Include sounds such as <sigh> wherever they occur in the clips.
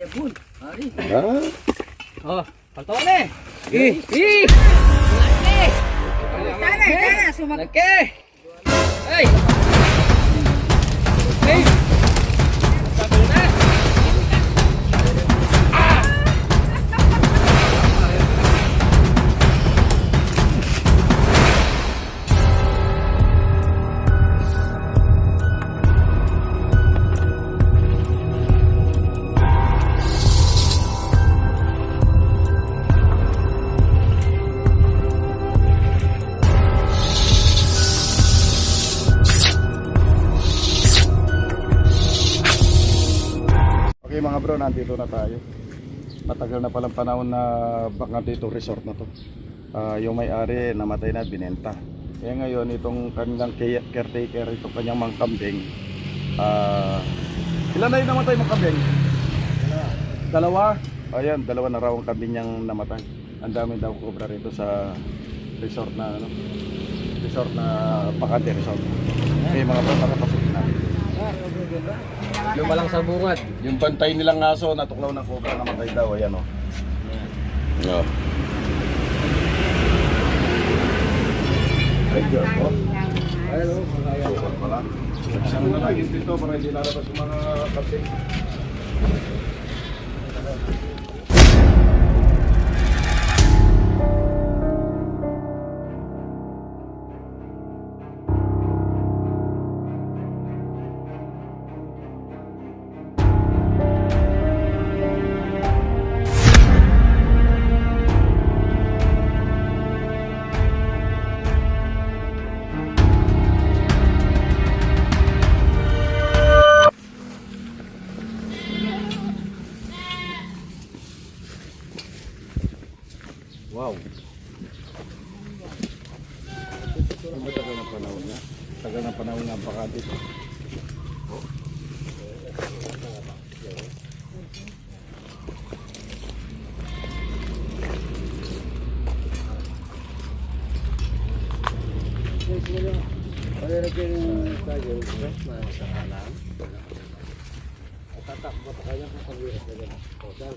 Bun, hari. Ah, Oh, kaltawan eh. Eh. Eh. Tana, tana, sumak. Laki. Hey. Hey. Bro, nandito na tayo. Matagal na palang panahon na baka dito resort na to. Ah, yung may-ari namatay na binenta. Kaya ngayon itong kanilang care- caretaker, itong kanyang mga kambing. Ah, ilan na yung namatay mga kambing? Dalawa. Ayan, dalawa na raw ang kambing niyang namatay. Ang dami daw cobra rito sa resort na ano. Resort na Pakante Resort. Okay mga bro, nakapasok natin. Lumalang sa bungad. Yung bantay nilang aso, natuklaw ng cobra, namatay daw. Ayan o. Oh. Ay, Diyos oh, kaya. Sukat pala. Isang na lang dito para hindi lalabas yung mga kape. Yang ada.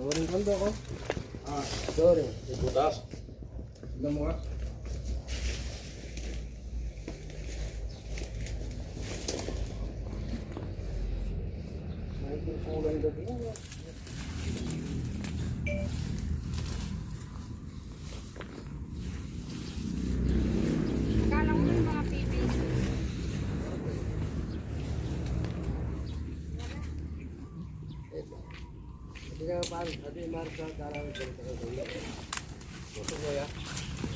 Sorry, kondo ko. Ah, Sorry. butas. Tignan mo nga. May kukulan gabi. Kala ko yung mga pipi. Hindi ka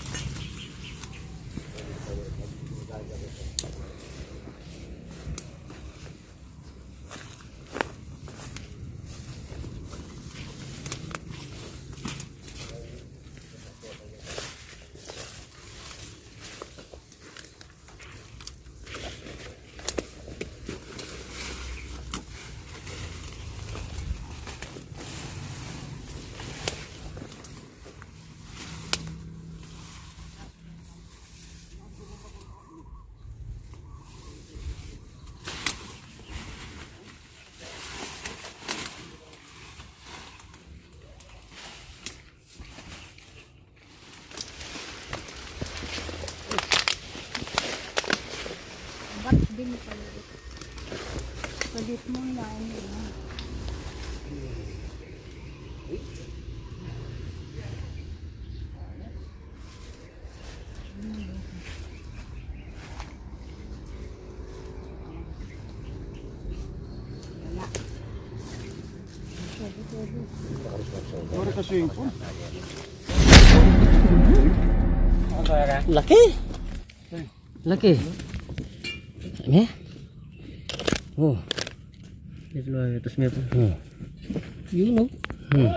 Hindi mo palit. Palit mo na ano na. Laki. Laki. Ini? Oh. Ito lang, ito smith. Hmm. Yun oh. Hmm.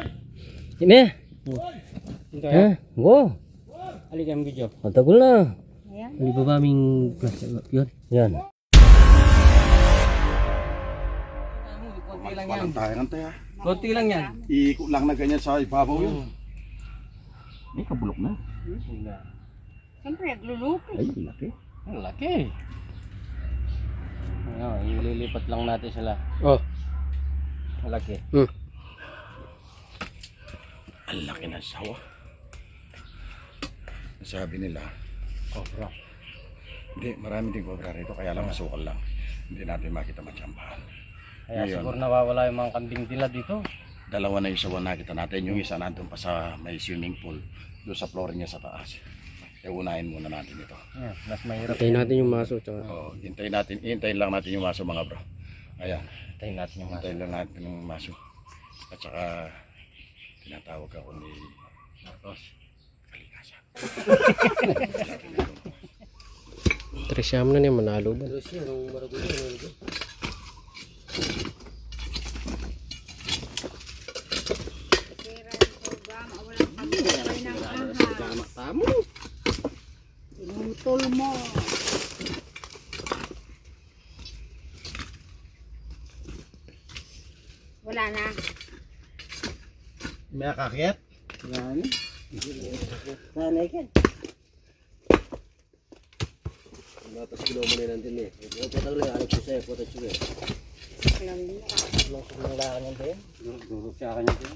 Ini? Ha? Wow. Ali kang video. Ang tagol na. Ayan. Hindi ba maming yun? Yan. Konti lang yan. Walang tayo ng tayo. Konti lang yan. Iikot lang na ganyan sa ibabaw yun. May kabulok na. Siyempre, naglulupi. Ay, laki. Ang laki. Ano, ililipat lang natin sila. Oh. Ang laki. Hmm. Ang laki ng sawa. Sabi nila, cobra. Hindi, marami din cobra rito, kaya lang masukal lang. Hindi natin makita matsambahan. Kaya Ngayon. siguro nawawala yung mga kambing nila dito. Dalawa na yung sawa nakita natin. Yung isa nandun pa sa may swimming pool, doon sa floor niya sa taas. E unahin muna natin ito. Yan, mas mahirap. Hintayin natin yung maso. Tsaka. Oo, hintayin natin, hintayin lang natin yung maso mga bro. Ayan, Tayo natin yung mga. hintayin lang natin yung maso. At saka, tinatawag ako ni Marcos. Kalikasan. <laughs> Trisyam na niya manalo ba? Terus yan, yung baragulo. Pera ng programa, walang pagkakay ng ahas. Tamo. Pinutol mo. Wala na. May akakyat? Batas kilo mo na natin eh. Ito patang lang, alam ko sa'yo, puto siya. Saklamin mo. Lusok ng lakan yan din. Durok siya kanya din.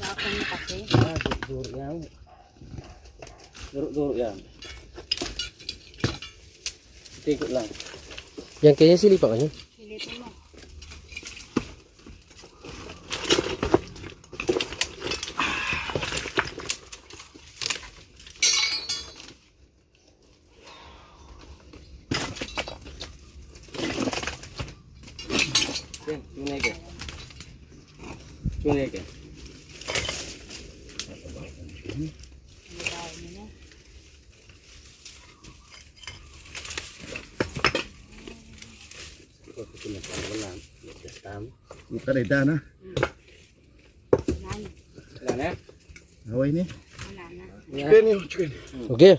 Yakan mo kasi. Durok yan. Durok-durok yan. Tikot lang. Yan kaya silipa ka niya. Rin na. Wala na. Wala na? Haway ni. Chicken yun, chicken. Okay.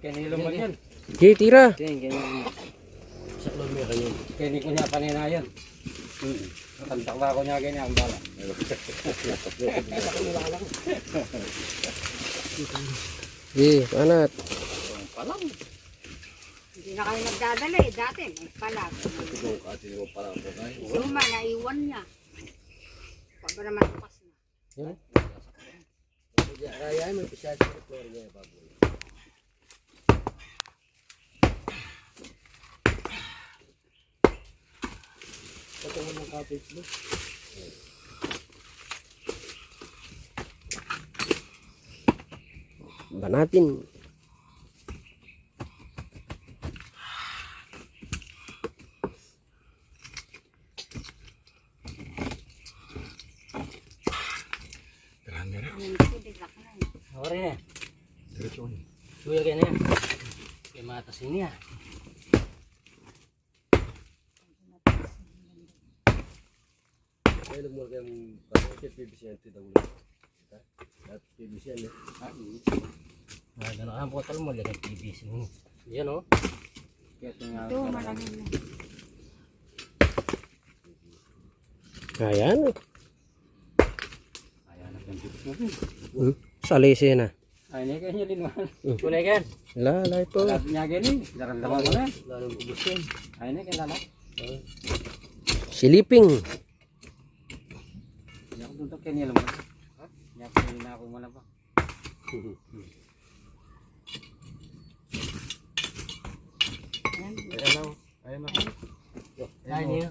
Kanilo man yan. Okay, tira. Kaya ganyan. Sa klon mo kayo. Kaya ni ko niya panina yan. Hmm. Kantak ba ako niya ganyan ang bala. Okay, <laughs> panat. Hindi na kayo nagdadala eh. Dati may palag. Suma, naiwan niya. Pa ba naman bukas na? Kaya may pisal sa klon niya baboy. Patungin ng kapit mo. Banatin. Tirahan nila. Ano yung titigak na eh. Ore na. Diretso ni. Suya ka na. Kaya matas ini ah. Kaya mo kang bakit PBC ang titawag. At PBC yan. Ah, gano'n ang botol mo lagay PBC mo. Yan oh. Nga. Ito, marami na. Ayan. Ayan ganito mo. Hmm. Salisi na. Ay, ini kayaknya din man. Kulay kan? La, la ito. Niya gini. Daramdaman mo na. Lalong ubusin. Ay, ini kaya lalak. Siliping. Hindi ako dun to kaya niya naman. Hindi ako na ako man pa. Ay, niya.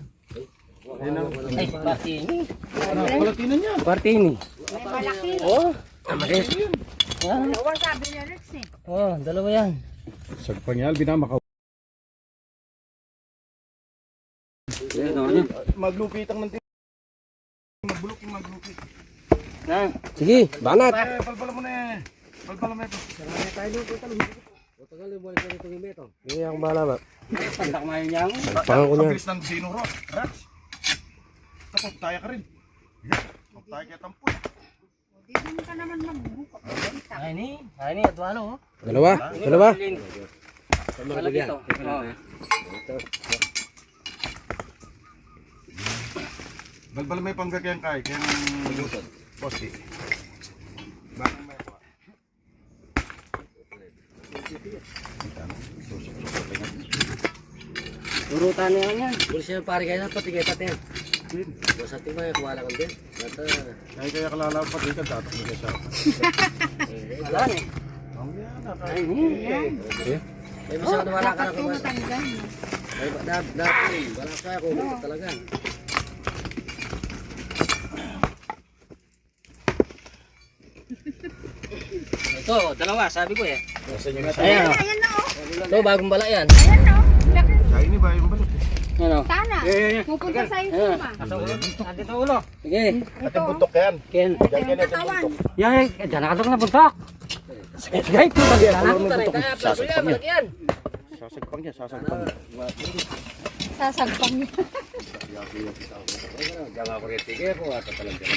Ay, party ini. Palatinan niya. Party ini. May malaki. Oh, amaris. Dalawa sabi ni Rex eh. Oh, dalawa yan. Sagpang yan, binamakaw. Maglupitang ng Magbulok yung maglupit. Sige, banat. Palpala mo na eh. Palpala mo ito. Tagal yung balik nito yung beto. Sige, akong bahala ba? Pandak mo yun yan. Pangan ko niya. Pabilis ng sino ro. Rax. Tapos tayo ka rin. Huwag tayo kaya tampo. Di mo ka naman magbuka. Ay ni, ay ni, at ano? Dalawa, dalawa. Malaki ito. Balbala may panggagyan kay. Kaya nang posti. Bakit may? Turutan niya yan. Siya pare kayo na pati kayo pati. Basta tingnan yung kuwala ko din. Kaya kalala pa dito dapat mo siya. <laughs> wala yan. Ay ni. Ay, basta wala ka na. Ay, dati, dati, wala kaya kung ito talaga. Ito, dalawa, sabi ko eh. Ayan, Ayan, na oh. ito, bagong bala yan. Ayan na oh. Sa ini ba yung balot? Yan o. Tana. Pupunta sa iyo? Dito ulo. Sige. At yung buntok yan. Ken. Diyan Yung yan yung katawan. buntok. Yan, yan. Diyan nakatok na puntok. Ay, puntok yan. Puntok yan. Sasagpang yan. Malaki yan. Sasagpang niya, sasagpang. Sasagpang niya. Diyan ako rin tigil ko. At talagang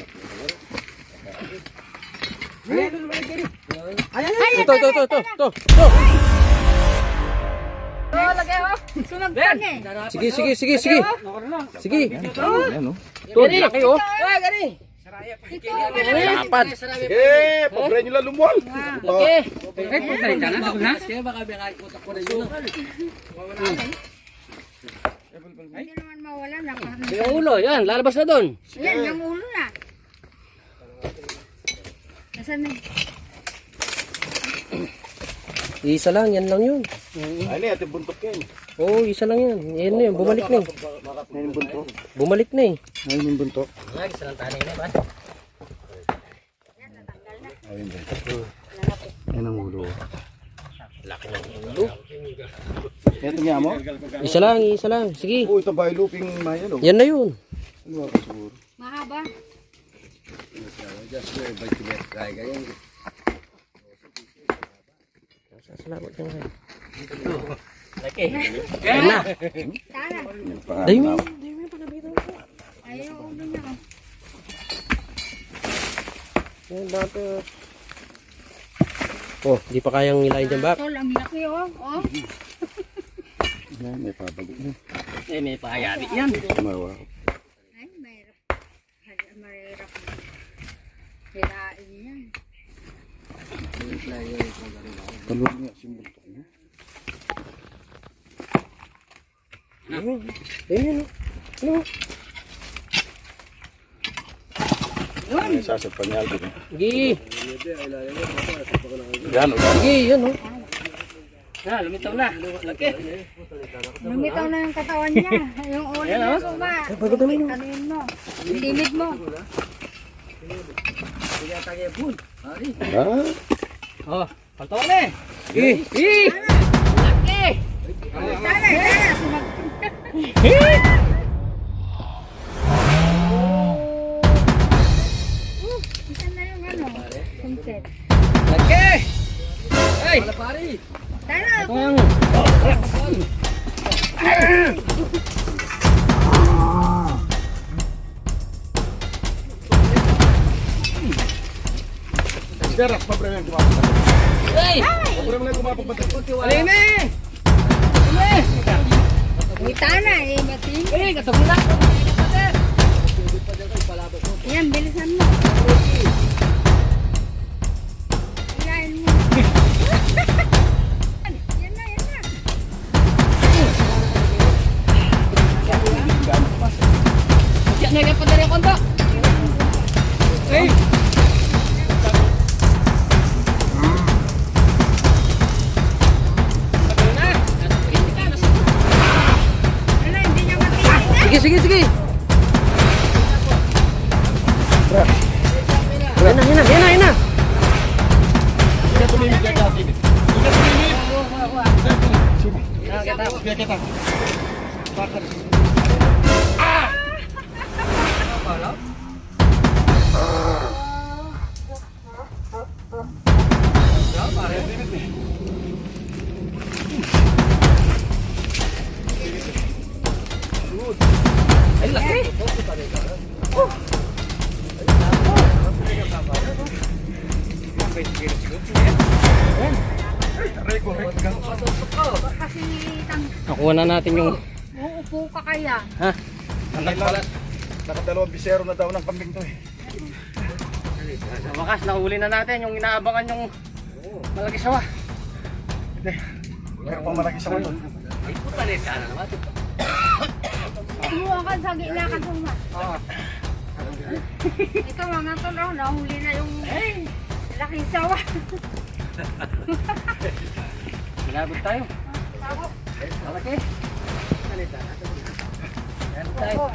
Ayan, Ito, ito, ito, ito, ito, ito. Oh, lagay oh. Sumagpang eh. Sige, sige, sige, sige. Sige. Yan no. Ito, laki oh. Gani. Lapad. Eh, pabre nyo lang lumuwal. Oh, Eh, punta rin ka na. Na? Kaya baka ikutak ko na yun. Hindi naman mawala na. Yung ulo, yan. Lalabas na doon. Yan, yung ulo na. Nasaan na? Isa lang, yan lang yun. Ay, ni, at yung buntok yan. Oo, isa lang yan. Yan na yun, bumalik na eh. Yan yung buntok. Bumalik na eh. Ayun yung buntok. Lagi sa lantanin na ba? Ayun din. Yan ang ulo. Laki ng ulo. Ito niya mo? Isa lang, isa lang. Sige. Oh, ito ba yung looping mayan oh? Yan na yun. Ano ako siguro? Mahaba. Salamat ka na. Laki. Yan na. Pa. Dahil mo. Ayun yung ulo niya oh. Yan, dati. Oh, di pa kayang ilayin dyan ba? Tol, ang laki oh. Oh. Yan, may pabago na. Eh, may paayabi yan. Mawa. Ay, mahirap. Ay, Mahirap. Hirain yan. Talon niya si buntok niya. Ayun, ayun. Ano? Ay, sasagpan niya Alvin. eh. Sige, Yan, oh, yan. oh. Ha, lumitaw na. Laki. Lumitaw na yung katawan niya. Yung ulo niya suma. Kanin mo. Limit mo. Ah, Oh, na eh. Sige, sige. Laki. Tana, tana. Sumag... Isa na yung ano. Sunset. Laki. Ay. Wala pari. Tana, Ang. Daras, pabre mo yung kumapagpatid. Ay. Pabre mo lang yung kumapagpatid. Alin eh. Uy, tana eh. Batin. Eh, na. Yan, bilisan mo. Matingin. Sige, sige, sige. Yan na, yan na, yan na, yan na. Hindi tumimik yan dati. Kita. Kaya kita. Bakit? Kasi tang Nakuha na natin yung... uupo ka kaya. Ha? Nakadalawang bisero na daw ng kambing to eh. Sa wakas, nahuli na natin yung inaabangan yung malaki sawa. Meron pang malaki sa mga Ay, puta na sana naman. Kumuha ka sa gila ka suma. Ito mga to no, nahuli na yung laking sawa. Sinabot tayo. Ako. Malaki. Oo,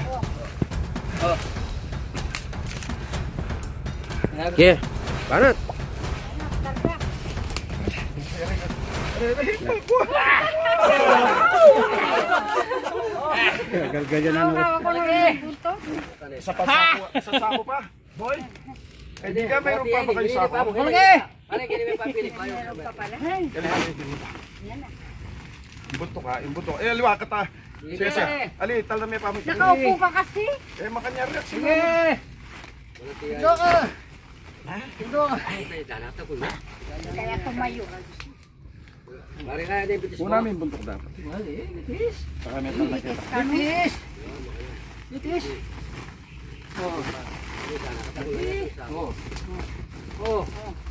oo. Yeah. Banat. Karga. Galgal Ako hawak ko ng bunto. Sa pasako, sa sako pa. Boy. Eh di ka mayroon pa ba kayo sako? Malaki! Ano yung kinibig papili? Meron pa pala. Yan na. Imbunto ka. Eh, aliwa ka ta. Sige, sige. Ali, tal na may pamit. Nakaupo ka kasi. Eh, makanyari at sige. Ito ka! Ito ka! Kaya tumayo. Mari na din bitis Una namin buntok dapat. Saka may tal na kita. Bitis! Bitis! Oh,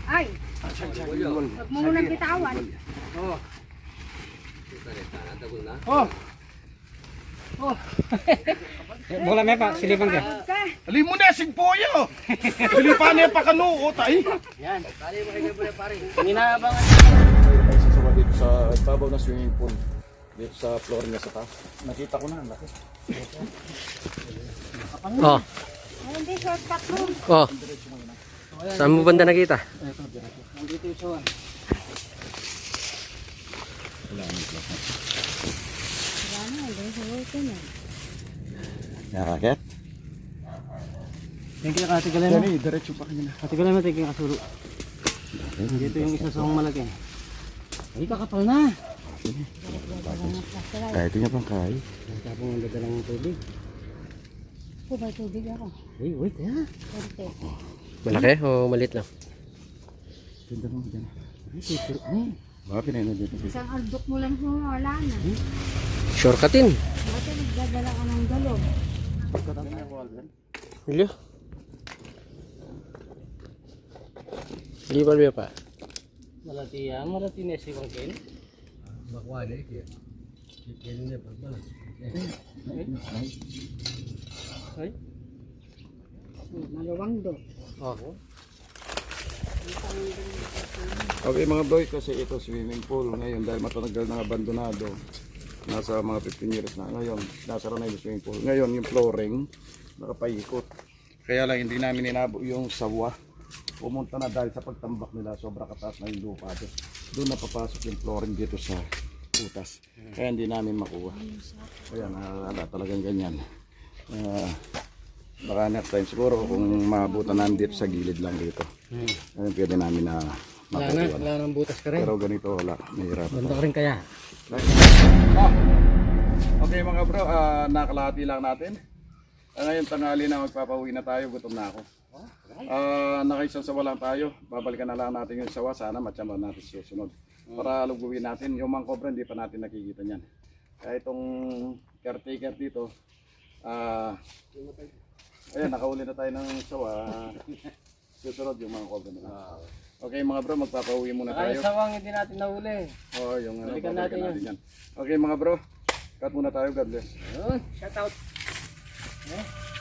Ay, huwag mo munang bitawan. Oh! na. Oh! Oh! <laughs> Bola may pa, silipan ka. Ali mo na, sigpoyo! Pilipan niya pa kanuot ay. Yan. Tali mo kayo pare pare. Ang inaabangan. Ay, sasawa dito sa babaw ng swimming pool. Dito sa floor niya sa taas. Nakita ko na, ang laki. Oh. Hindi, shortcut mo. Oh. Saan mo banda nakita? Nandito yung sawan. Wala na, hindi sa work na. Nakakit? Thank you, kati galan Yan eh, diretso pa kanina. Kati galan mo, thank you, kasulo. Dito yung isa sa malaki. Ay, kakapal na. Kahit niya pang kahay. Tapos ang dadalang ng tubig. Po, may tubig ako. Uy, wait, ha? Konti. Malaki o malit lang? Ganda mo dyan. Ay, super. Ay, Baka pinay na dito. Isang aldok mo lang mo, wala na. shortcutin. Bakit nagdadala ka ng galon? Ilyo. Hindi ba liya pa? Malati yan. Malati na si Wang Ken. Bakwa na eh. Yan na pagbala. Ay. Maluwang do. Oh. Okay mga boy, kasi ito swimming pool ngayon dahil matagal na abandonado. Nasa mga 15 years na ngayon. Nasa na yung swimming pool. Ngayon yung flooring nakapaikot. Kaya lang hindi namin inabo yung sawa. Pumunta na dahil sa pagtambak nila sobra kataas na yung lupa doon. Doon napapasok yung flooring dito sa utas. Kaya hindi namin makuha. Kaya na talagang ganyan. Ah, baka next time siguro kung maabutan namin dito sa gilid lang dito. Ayun, pwede namin na Wala na, wala nang butas ka rin. Pero ganito wala, mahirap. Banda ka rin kaya. Ah, Okay mga bro, ah, nakalahati lang natin. Ah, ngayon tanghali na magpapauwi na tayo, gutom na ako. Ah, nakaisang sawa lang tayo. Babalikan na lang natin yung sawa, sana matyaman natin susunod. Para luguin natin, yung mga cobra hindi pa natin nakikita niyan. Kaya itong caretaker dito, ah, ayan, nakauli na tayo ng sawa. <laughs> Susunod yung mga cobra na lang. Okay mga bro, magpapauwi muna Ay, tayo. sawang hindi natin nahuli. Oo, yung ano, Balikan natin natin yan. Okay mga bro, cut muna tayo. God bless. Yun, shout out. Tara.